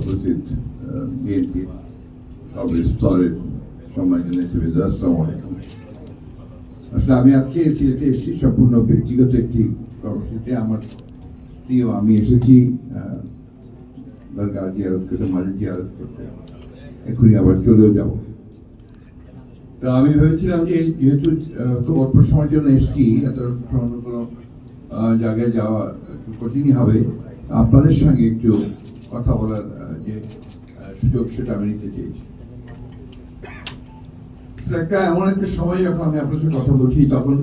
উপস্থিত বিএনপি সর্বস্তরের সম্মানিত নেতৃবৃন্দ, আসসালামু আলাইকুম। আসলে আমি আজকে সিলেটে এসেছি, সম্পূর্ণ ব্যক্তিগত একটি কর্মসূচিতে। আমার প্রিয়, আমি এসেছি দরগা জিয়ারত করতে মাঝে জিয়ারত করতে। এখনই আবার চলেও যাব। তো আমি ভেবেছিলাম যে যেহেতু খুব অল্প সময়ের জন্য এসেছি, এত অন্য কোনো জায়গায় যাওয়া একটু কঠিনই হবে। আপনাদের সঙ্গে একটু কথা বলার যে সুযোগ সেটা আমি নিতে চেয়েছি। একটা এমন একটা সময় যখন আমি আপনার সঙ্গে কথা বলছি তখন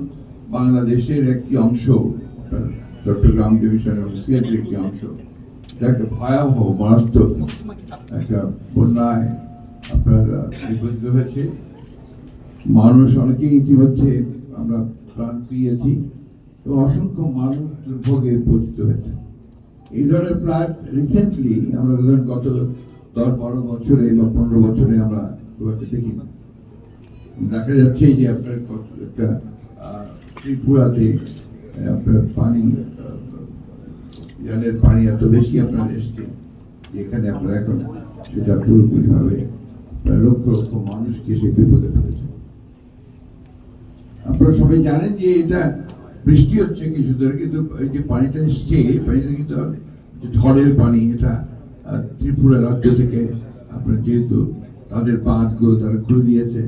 বাংলাদেশের একটি অংশ চট্টগ্রাম ডিভিশন এবং সিলেটের একটি অংশ এটা একটা ভয়াবহ মারাত্মক একটা বন্যায় আপনার আহ, হয়েছে। মানুষ অনেকেই ইতিমধ্যে আমরা প্রাণ পেয়েছি এবং অসংখ্য মানুষ দুর্ভোগে পতিত হয়েছে। এই ধরনের ফ্ল্যাট রিসেন্টলি আমরা ধরেন গত দশ বারো বছরে বা পনেরো বছরে আমরা খুব একটা দেখি দেখা যাচ্ছে যে আপনার একটা ত্রিপুরাতে আপনার পানি জলের পানি এত বেশি আপনার এসছে এখানে আপনার এখন সেটা পুরোপুরি ভাবে প্রায় লক্ষ লক্ষ মানুষকে সে বিপদে ফেলেছে। আপনারা সবাই জানেন যে এটা বৃষ্টি হচ্ছে কিছু ধরে, কিন্তু এই যে পানিটা এসছে পানিটা কিন্তু ঝড়ের পানি, এটা ত্রিপুরা রাজ্য থেকে আপনার যেহেতু তাদের বাঁধগুলো তারা খুলে দিয়েছে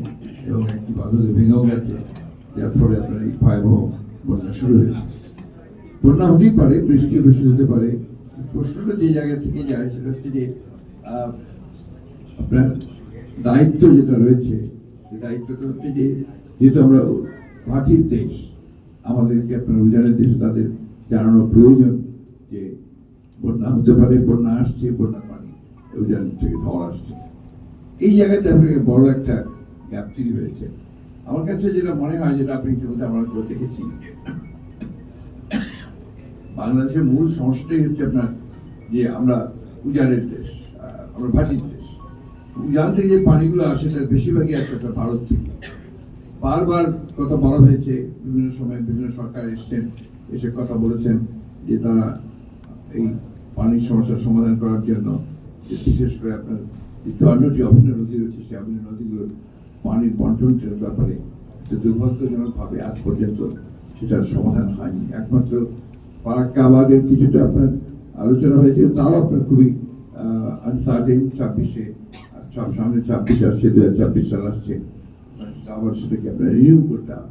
এবং একটি বাঁধ ভেঙেও গেছে, যার ফলে আপনার এই ভয়াবহ বন্যা শুরু হয়েছে। বন্যা হতেই পারে, বৃষ্টি বেশি হতে পারে। প্রশ্নটা যে জায়গা থেকে যায় সেটা হচ্ছে যে আপনার দায়িত্ব যেটা রয়েছে দায়িত্বটা হচ্ছে যে, যেহেতু আমরা মাটির দেশ আমাদেরকে অভিযানের দেশে তাদের জানানো প্রয়োজন যে বন্যা হতে পারে, বন্যা আসছে, বন্যা পানি অভিযান থেকে ঝড় আসছে। এই জায়গাতে আপনাকে বড় একটা গ্যাপ তৈরি হয়েছে। আমার কাছে যেটা মনে হয়, যেটা আপনি ইতিমধ্যে আমরা দেখেছি, বাংলাদেশের মূল সমস্যাটাই হচ্ছে আপনার যে আমরা উজানের দেশ আমরা ভাটির দেশ। উজান থেকে যে পানিগুলো আসে, তার বেশিরভাগই আসে আপনার ভারত থেকে। বারবার কথা বলা হয়েছে, বিভিন্ন সময় বিভিন্ন সরকার এসছেন এসে কথা বলেছেন যে তারা এই পানির সমস্যার সমাধান করার জন্য বিশেষ করে আপনার যে চুয়ান্নটি অভিন্ন নদী রয়েছে, সেই অভিন্ন নদীগুলোর পানির বন্টনের ব্যাপারে যে দুর্ভাগ্যজনকভাবে আজ পর্যন্ত সেটার সমাধান হয়নি। একমাত্র ফারাক্কাবাদের কিছুটা আপনার আলোচনা হয়েছে, তাও আপনার খুবই আনসার্টেন ছাব্বিশে সামনে ছাব্বিশ আসছে দু হাজার ছাব্বিশ সাল আসছে। আবার সেটাকে আপনার রিনিউ করতাম।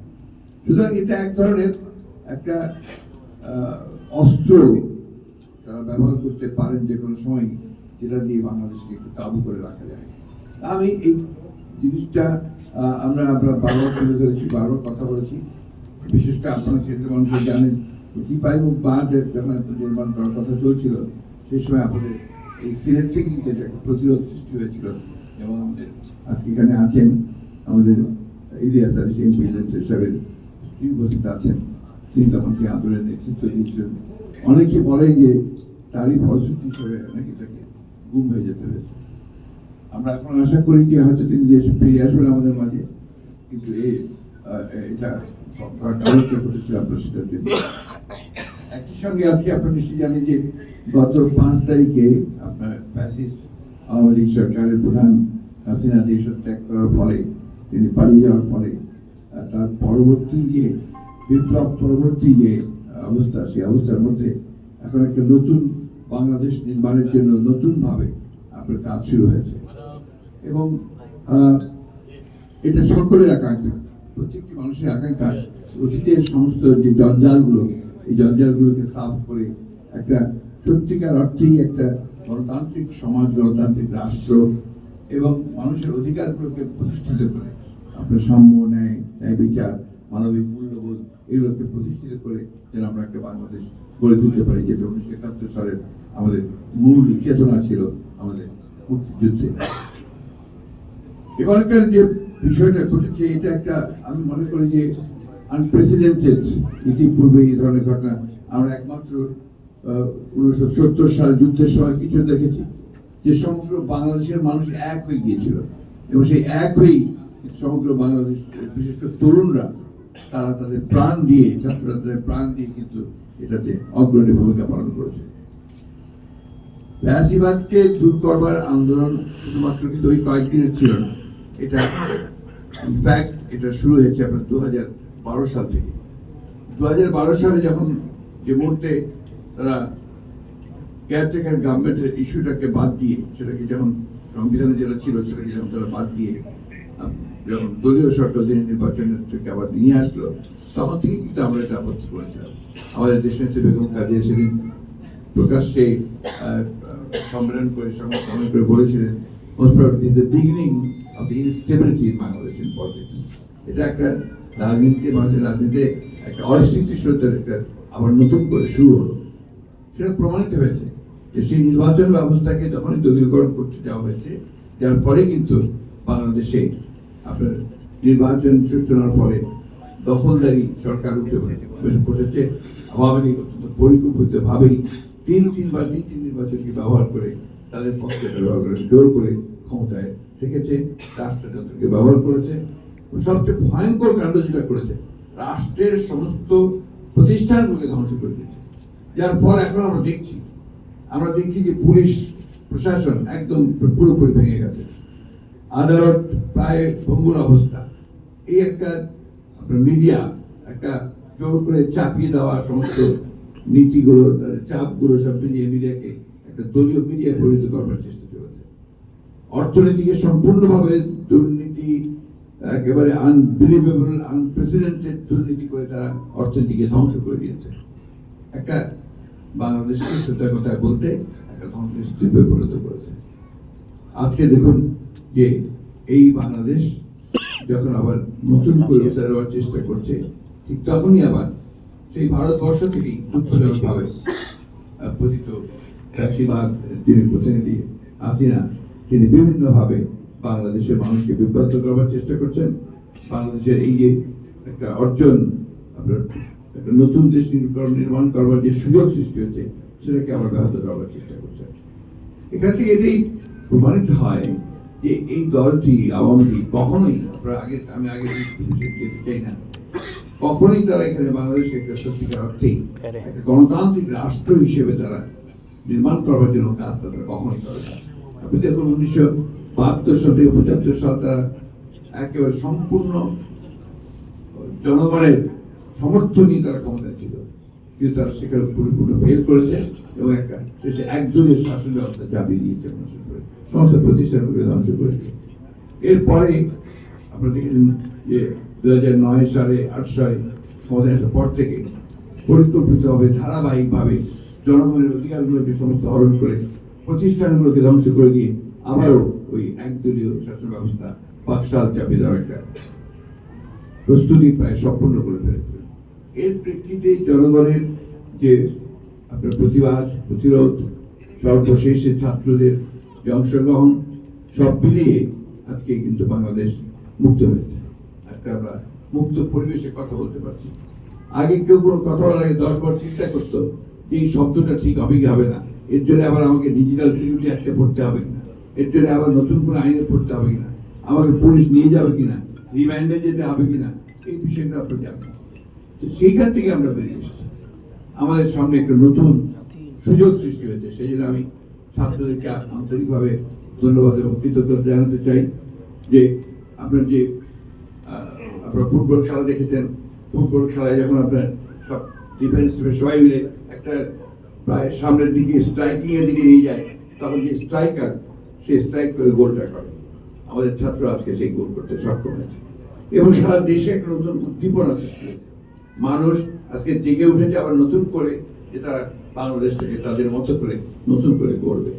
সুতরাং এটা এক ধরনের একটা অস্ত্র তারা ব্যবহার করতে পারেন যে কোনো সময়, যেটা দিয়ে বাংলাদেশকে একটু কাবু করে রাখা যায়। আমি এই জিনিসটা আমরা আমরা বারবার তুলে ধরেছি বারবার কথা বলেছি। বিশেষ করে আপনারা ক্ষেত্রে মানুষ জানেন। টিপাই মুখ বাঁধ যখন নির্মাণ করার কথা চলছিল সেই সময় আমাদের এই সিলেট থেকে কিন্তু একটা প্রতিরোধ সৃষ্টি হয়েছিল, এবং আমাদের আজকে এখানে আছেন আমাদের ইলিয়াস আলী সিং বিজনেস হিসাবের তিনি উপস্থিত আছেন? তিনি তখন সেই আন্দোলনের নেতৃত্ব দিয়েছিলেন অনেকে বলেন যে তারই ফলশ্রুতি হিসেবে নাকি তাকে গুম হয়ে যেতে হয়েছে। আমরা এখন আশা করি যে হয়তো তিনি দেশে ফিরে আসবেন আমাদের মাঝে। কিন্তু এই এটা একই সঙ্গে আজকে আপনার নিশ্চয়ই জানেন যে গত পাঁচ তারিখে আপনার ফ্যাসিস্ট আওয়ামী লীগ সরকারের প্রধান হাসিনা দেশ ত্যাগ করার ফলে তিনি পালিয়ে যাওয়ার পরে তার পরবর্তী যে বিপ্লব, পরবর্তী যে অবস্থা, সেই অবস্থার মধ্যে এখন একটা নতুন বাংলাদেশ নির্মাণের জন্য নতুনভাবে আপনার কাজ শুরু হয়েছে। এবং এটা সকলের আকাঙ্ক্ষা প্রত্যেকটি মানুষের আকাঙ্ক্ষা অতীতের সমস্ত যে জঞ্জালগুলো, এই জঞ্জালগুলোকে সাফ করে একটা সত্যিকার অর্থেই একটা গণতান্ত্রিক সমাজ, গণতান্ত্রিক রাষ্ট্র এবং মানুষের অধিকারগুলোকে প্রতিষ্ঠিত করে। আপনার সাম্য ন্যায় ন্যায় বিচার, মানবিক মূল্যবোধ, এগুলোকে প্রতিষ্ঠিত করে যেন আমরা একটা বাংলাদেশ গড়ে তুলতে পারি, যেটা উনিশশো একাত্তর সালের আমাদের মূল চেতনা ছিল আমাদের মুক্তিযুদ্ধে। এবারকার যে বিষয়টা ঘটেছে, এটা একটা, আমি মনে করি যে আনপ্রেসিডেন্টেড ইতিপূর্বে এই ধরনের ঘটনা আমরা একমাত্র উনিশশো সত্তর সাল যুদ্ধের সময় কিছু দেখেছি, যে সমগ্র বাংলাদেশের মানুষ এক হয়ে গিয়েছিল। এবং সেই এক হয়েই সমগ্র বাংলাদেশ, বিশেষ করে তরুণরা, তারা তাদের প্রাণ দিয়ে ছাত্ররা তাদের প্রাণ দিয়ে কিন্তু এটাতে অগ্রণী ভূমিকা পালন করেছে। ফ্যাসিবাদকে দূর করবার আন্দোলন শুধুমাত্র কিন্তু ওই কয়েকদিনের ছিল না। এটা ইনফ্যাক্ট এটা শুরু হয়েছে আপনার দু হাজার বারো সাল থেকে। দু হাজার বারো সালে যখন যে মুহূর্তে তারা কেয়ারটেকার গভর্নমেন্টের ইস্যুটাকে বাদ দিয়ে, সেটাকে যখন সংবিধানে যেটা ছিল, সেটাকে যখন তারা বাদ দিয়ে যখন দলীয় সরকার যিনি নির্বাচনের থেকে আবার নিয়ে আসলো, তখন থেকে কিন্তু আমরা এটা আপত্তি করেছিলাম আমাদের দেশনেত্রী বেগম কাদিয়া সেদিন প্রকাশ্যে সম্মেলন করে সম্মেলন করে বলেছিলেন probably the beginning of the instability in Bangladesh in politics. এটা একটা রাজনীতি, মানুষের রাজনীতিতে একটা অস্থিতিশীলতার একটা আবার নতুন করে শুরু হলো সেটা প্রমাণিত হয়েছে যে সেই নির্বাচন ব্যবস্থাকে যখনই দলীয়করণ করতে যাওয়া হয়েছে, যার ফলে কিন্তু বাংলাদেশে আপনার নির্বাচন সূচনার ফলে দখলদারি সরকার বসেছে আওয়ামী লীগ অত্যন্ত পরিকল্পিতভাবেই তিন, তিনবার তিন তিন নির্বাচনকে ব্যবহার করে তাদের পক্ষে ব্যবহার করে, জোর করে ক্ষমতায় থেকেছে রাষ্ট্রযন্ত্রকে ব্যবহার করেছে। সবচেয়ে ভয়ঙ্কর কাণ্ড যেটা করেছে, রাষ্ট্রের সমস্ত প্রতিষ্ঠানগুলোকে ধ্বংস করে দিয়েছে। যার ফল এখন আমরা দেখছি। আমরা দেখছি যে পুলিশ, প্রশাসন একদম পুরোপুরি ভেঙে গেছে। আদালত প্রায় ভঙ্গুর অবস্থা। এই একটা আপনার মিডিয়া একটা জোর করে চাপিয়ে দেওয়া সমস্ত নীতিগুলো চাপগুলো সব মিলিয়ে মিডিয়াকে একটা দলীয় মিডিয়া পরিণত করবার চেষ্টা চলেছে। অর্থনীতিকে সম্পূর্ণভাবে দুর্নীতি, একেবারে আনবিলিভেবল আনপ্রেসিডেন্টেড দুর্নীতি করে তারা অর্থনীতিকে ধ্বংস করে দিয়েছে। একটা বাংলাদেশকে সত্যি কথা বলতে একটা ধ্বংস পরিণত করেছে। আজকে দেখুন যে এই বাংলাদেশ যখন আবার নতুন করে উদ্ধার হওয়ার চেষ্টা করছে ঠিক তখনই আবার সেই ভারতবর্ষ থেকেই আহ, পতিত ফ্যাসিবাদ তিনি প্রতিনিধি হাসিনা তিনি বিভিন্নভাবে বাংলাদেশের মানুষকে বিভ্রান্ত করবার চেষ্টা করছেন। বাংলাদেশের এই যে একটা অর্জন আপনার একটা নতুন দেশ নির্মাণ- নির্মাণ করবার যে সুযোগ সৃষ্টি হয়েছে সেটাকে আবার ব্যাহত করবার চেষ্টা করছেন। এখান থেকে এটাই প্রমাণিত হয় যে এই দলটি আওয়ামী লীগ কখনোই আপনারা আগে আমি আগে যেতে চাই না। কখনোই তারা এখানে বাংলাদেশকে একটা সত্যিকার অর্থেই একটা গণতান্ত্রিক রাষ্ট্র হিসেবে তারা নির্মাণ করবার জন্য কাজ তারা কখনোই করে না। আপনি দেখুন উনিশশো বাহাত্তর সাল থেকে পঁচাত্তর সাল তারা একেবারে সম্পূর্ণ জনগণের সমর্থন নিয়ে তারা ক্ষমতায় ছিল। কিন্তু তারা সেখানে পরিপূর্ণ ফেল করেছে। এবং একটা শেষে শাসন ব্যবস্থা চাপিয়ে দিয়েছে প্রতিষ্ঠানগুলোকে ধ্বংস এরপরে আপনারা দেখেছেন যে দু হাজার নয় সালে, আট সালে পর থেকে ধারাবাহিকভাবে জনগণের অধিকারগুলোকে সমস্ত হরণ করে প্রতিষ্ঠানগুলোকে ধ্বংস করে দিয়ে আবারও ওই একদলীয় শাসন ব্যবস্থা পাকশাল চাপিয়ে দেওয়া একটা প্রস্তুতি প্রায় সম্পূর্ণ করে ফেলেছিলেন এর প্রেক্ষিতে জনগণের যে আপনার প্রতিবাদ, প্রতিরোধ, সর্বশেষে ছাত্রদের যে অংশগ্রহণ, সব মিলিয়ে আজকে কিন্তু বাংলাদেশ মুক্ত হয়েছে। একটা আমরা মুক্ত পরিবেশে কথা বলতে পারছি। আগে কেউ কোনো কথা বলার আগে দশ বার চিন্তা করতো এই শব্দটা ঠিক হবে কি হবে না। এর জন্য আবার আমাকে ডিজিটাল সিকিউরিটি অ্যাক্টে পড়তে হবে কিনা? এর জন্য আবার নতুন কোনো আইনে পড়তে হবে কিনা? আমাকে পুলিশ নিয়ে যাবে কিনা? রিমান্ডে যেতে হবে কিনা? এই বিষয়গুলো আপনারা জানেন তো সেইখান থেকে আমরা বেরিয়ে এসেছি। আমাদের সামনে একটা নতুন সুযোগ সৃষ্টি হয়েছে। সেই জন্য আমি ছাত্রদেরকে আন্তরিকভাবে ধন্যবাদ এবং কৃতজ্ঞতা জানাতে চাই যে আপনার যে আপনার ফুটবল খেলা দেখেছেন। ফুটবল খেলায় যখন আপনার সব ডিফেন্স সবাই মিলে একটা প্রায় সামনের দিকে স্ট্রাইকিং এর দিকে নিয়ে যায়, তখন যে স্ট্রাইকার সে স্ট্রাইক করে গোলটা করে। আমাদের ছাত্র আজকে সেই গোল করতে সক্ষম হয়েছে। এবং সারা দেশে একটা নতুন উদ্দীপনা সৃষ্টি হয়েছে। মানুষ আজকে জেগে উঠেছে আবার নতুন করে যে তারা বাংলাদেশটাকে তাদের মতো করে নতুন করে গড়বে।